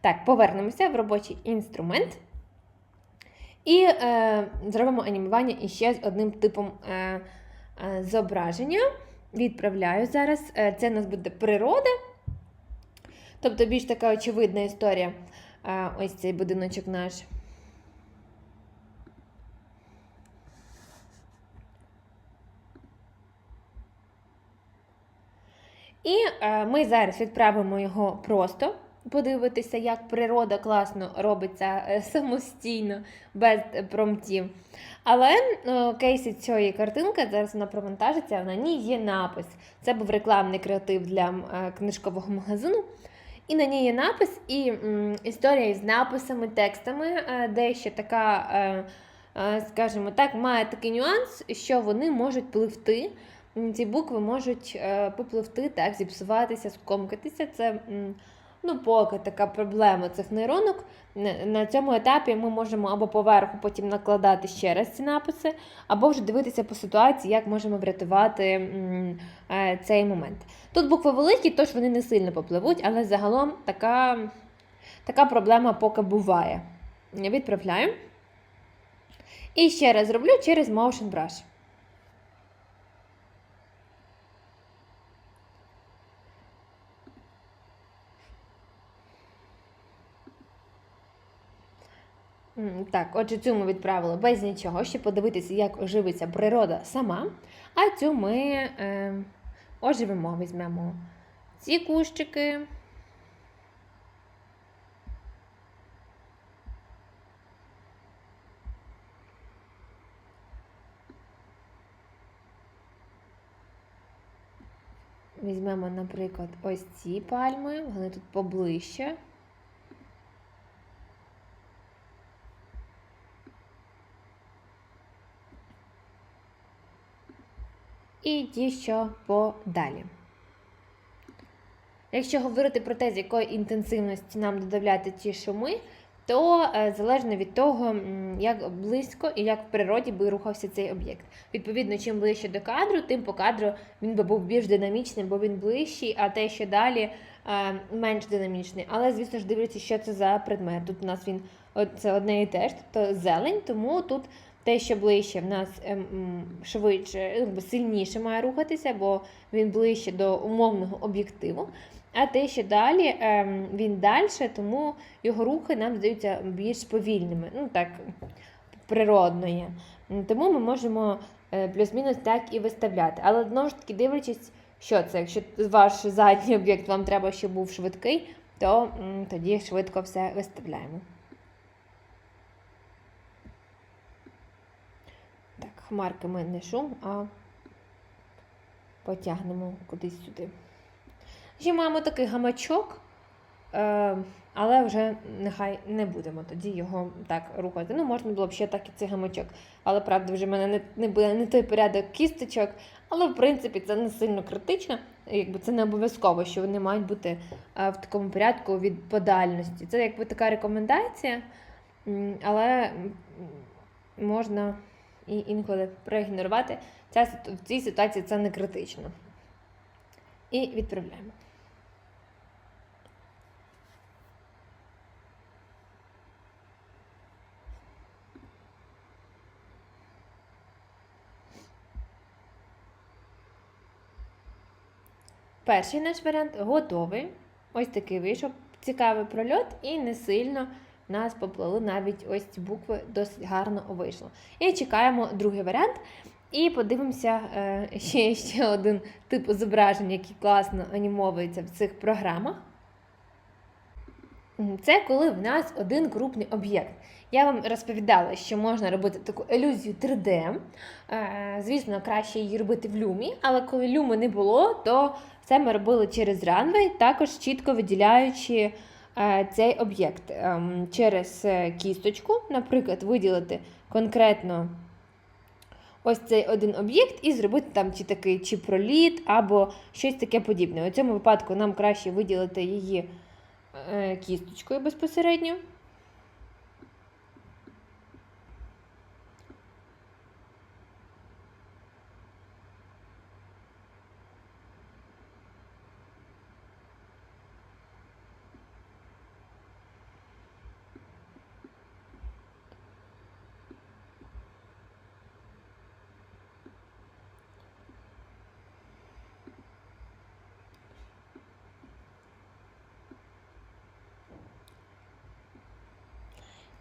Так, повернемося в робочий інструмент. І е, зробимо анімування іще з одним типом е, е, зображення. Відправляю зараз. Е, це у нас буде природа. Тобто більш така очевидна історія. Е, ось цей будиночок наш. І е, ми зараз відправимо його просто подивитися, як природа класно робиться е, самостійно, без промптів. Але е, кейсі цієї картинки зараз вона провантажиться, на ній є напис. Це був рекламний креатив для е, книжкового магазину. І на ній є напис, і історія із написами, текстами, дещо така, скажімо так, має такий нюанс, що вони можуть пливти. Ці букви можуть попливти, так, зіпсуватися, скомкатися. Це ну, поки така проблема цих нейронок. На- цьому етапі ми можемо або поверху потім накладати ще раз ці написи, або вже дивитися по ситуації, як можемо врятувати е, цей момент. Тут букви великі, тож вони не сильно попливуть, але загалом така, така проблема поки буває. Відправляю. І ще раз зроблю через Motion Brush. Так, отже, цю ми відправили без нічого, щоб подивитися, як оживиться природа сама. А цю ми е, оживемо, візьмемо ці кущики. Візьмемо, наприклад, ось ці пальми, вони тут поближче. І ті, що подалі. Якщо говорити про те, з якої інтенсивності нам додавати ті шуми, то е, залежно від того, як близько і як в природі би рухався цей об'єкт. Відповідно, чим ближче до кадру, тим по кадру він би був більш динамічним, бо він ближчий, а те, що далі е, менш динамічний. Але, звісно ж, дивляться, що це за предмет. Тут у нас він це одне і те ж, тобто зелень, тому тут те, що ближче, в нас ем, швидше, ну, сильніше має рухатися, бо він ближче до умовного об'єктиву. А те, що далі ем, він далі, тому його рухи нам здаються більш повільними. Ну так, природно є. Тому ми можемо е, плюс-мінус так і виставляти. Але знову ж таки, дивлячись, що це. Якщо ваш задній об'єкт вам треба, щоб був швидкий, то тоді швидко все виставляємо. Так, хмарки не шум, а потягнемо кудись сюди. Ще маємо такий гамачок, е, але вже нехай не будемо тоді його так рухати. Ну, можна було б ще так і цей гамачок. Але правда, вже в мене не, не буде не той порядок кісточок. Але в принципі це не сильно критично. Якби це не обов'язково, що вони мають бути е, в такому порядку від подальності. Це якби така рекомендація, але можна і інколи проігнорувати. Ця, в цій ситуації це не критично. І відправляємо. Перший наш варіант готовий. Ось такий вийшов цікавий прольот, і не сильно нас поплили навіть ось ці букви досить гарно вийшло. І чекаємо другий варіант. І подивимося е, ще, ще один тип зображень, який класно анімовується в цих програмах. Це коли в нас один крупний об'єкт. Я вам розповідала, що можна робити таку елюзію 3D. Е, Звісно, краще її робити в люмі, але коли люми не було, то це ми робили через Runway, також чітко виділяючи цей об'єкт Ем, через е, кісточку, наприклад, виділити конкретно ось цей один об'єкт і зробити там чи такий чи проліт, або щось таке подібне. У цьому випадку нам краще виділити її е, кісточкою безпосередньо.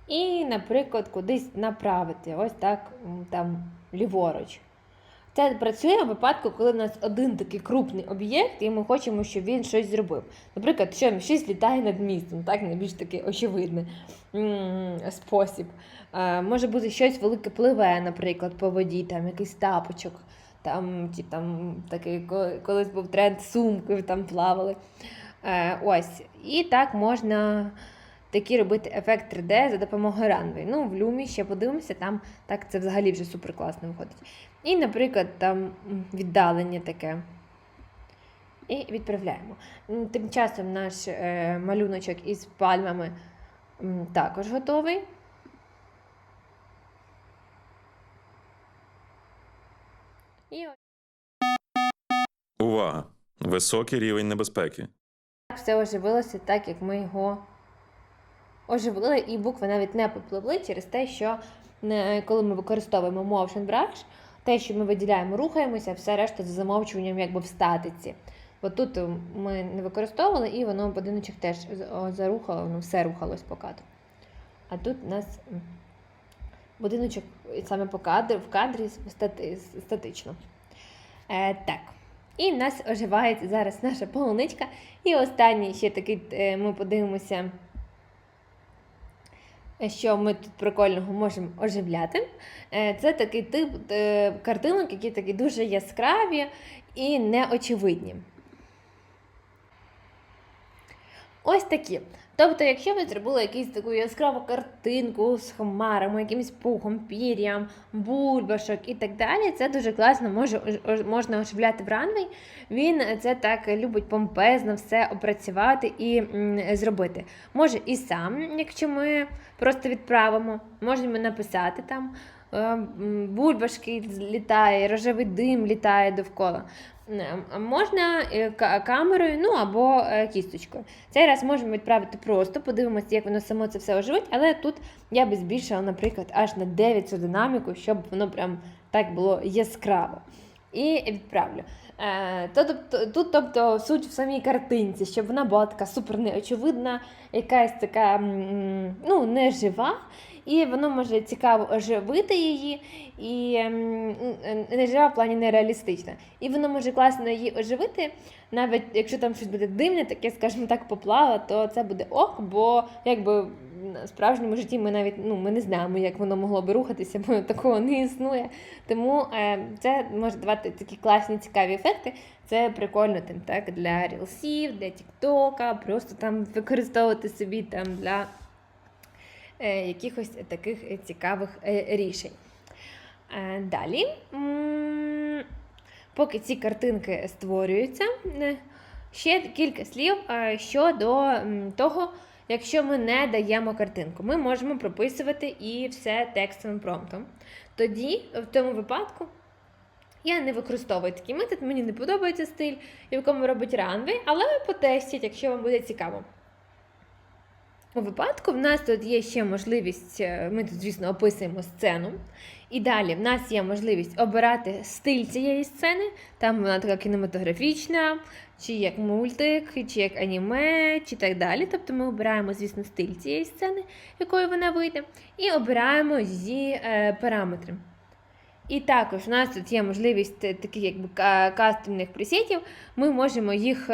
І, наприклад, кудись направити, ось так там ліворуч. Це працює в випадку, коли в нас один такий крупний об'єкт, і ми хочемо, щоб він щось зробив. Наприклад, що щось літає над містом, так найбільш такий очевидний спосіб. Е, може бути щось велике пливе, наприклад, по воді, там якийсь тапочок, там, ті, там такий, колись був тренд сумки, там плавали. Е, ось. І так можна такі робити ефект 3D за допомогою ранвей. Ну, в люмі ще подивимося, там так це взагалі вже супер класно виходить. І, наприклад, там віддалення таке. І відправляємо. Тим часом наш е, малюночок із пальмами також готовий. І Увага! Високий рівень небезпеки. все оживилося так, як ми його оживили, і букви навіть не попливли через те, що коли ми використовуємо Motion Brush, те, що ми виділяємо, рухаємося, все решта за замовчуванням якби в статиці. От тут е, ми не використовували, і воно будиночок теж зарухало, воно все рухалось по кадру. А тут у нас будиночок саме по кадру, в кадрі стати, статично. Е, так. І в нас оживає зараз наша полуничка. І останній ще такий е, ми подивимося, що ми тут прикольного можемо оживляти. Е, Це такий тип е, картинок, які такі дуже яскраві і неочевидні. Ось такі. Тобто, якщо ви зробили якусь таку яскраву картинку з хмарами, якимось пухом, пір'ям, бульбашок і так далі, це дуже класно може, ож- ож- можна оживляти в ранвей. Він це так любить помпезно все опрацювати і зробити. Може і сам, якщо ми просто відправимо, можемо написати там. е, Бульбашки літає, рожевий дим літає довкола. Можна е, камерою, ну або е, кісточкою. Цей раз можемо відправити просто, подивимося, як воно само це все оживить, але тут я би збільшила, наприклад, аж на 9 цю динаміку, щоб воно прям так було яскраво. І відправлю. Е, тут, тобто, суть в самій картинці, щоб вона була така супер неочевидна, якась така ну, не жива, і воно може цікаво оживити її, і м, м, не жива в плані нереалістична. І воно може класно її оживити, навіть якщо там щось буде дивне, таке, скажімо так, поплава, то це буде ок, бо якби в справжньому житті ми навіть ну, ми не знаємо, як воно могло би рухатися, бо такого не існує. Тому е, це може давати такі класні, цікаві ефекти. Це прикольно там, так, для рілсів, для тіктока, просто там використовувати собі там для якихось таких е, цікавих е, рішень. Е, далі, поки ці картинки створюються, е, ще кілька слів е, щодо того, якщо ми не даємо картинку, ми можемо прописувати і все текстовим промптом. Тоді, в тому випадку, я не використовую такий метод, мені не подобається стиль, в якому робить ранвей, але потестіть, якщо вам буде цікаво. У випадку в нас тут є ще можливість, е, ми тут, звісно, описуємо сцену. І далі в нас є можливість обирати стиль цієї сцени. Там вона така кінематографічна, чи як мультик, чи як аніме, чи так далі. Тобто ми обираємо, звісно, стиль цієї сцени, якою вона вийде, і обираємо її е, параметри. І також в нас тут є можливість е, таких якби ка- кастомних пресетів. Ми можемо їх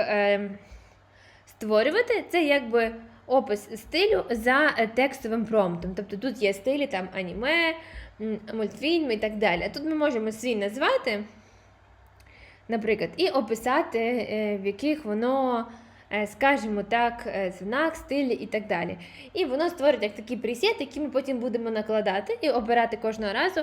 створювати. Це якби опис стилю за е, текстовим промптом. Тобто тут є стилі там аніме, м, мультфільм і так далі. Тут ми можемо свій назвати, наприклад, і описати, е, в яких воно, е, скажімо так, знак, стилі і так далі. І воно створить як такий пресет, який ми потім будемо накладати і обирати кожного разу,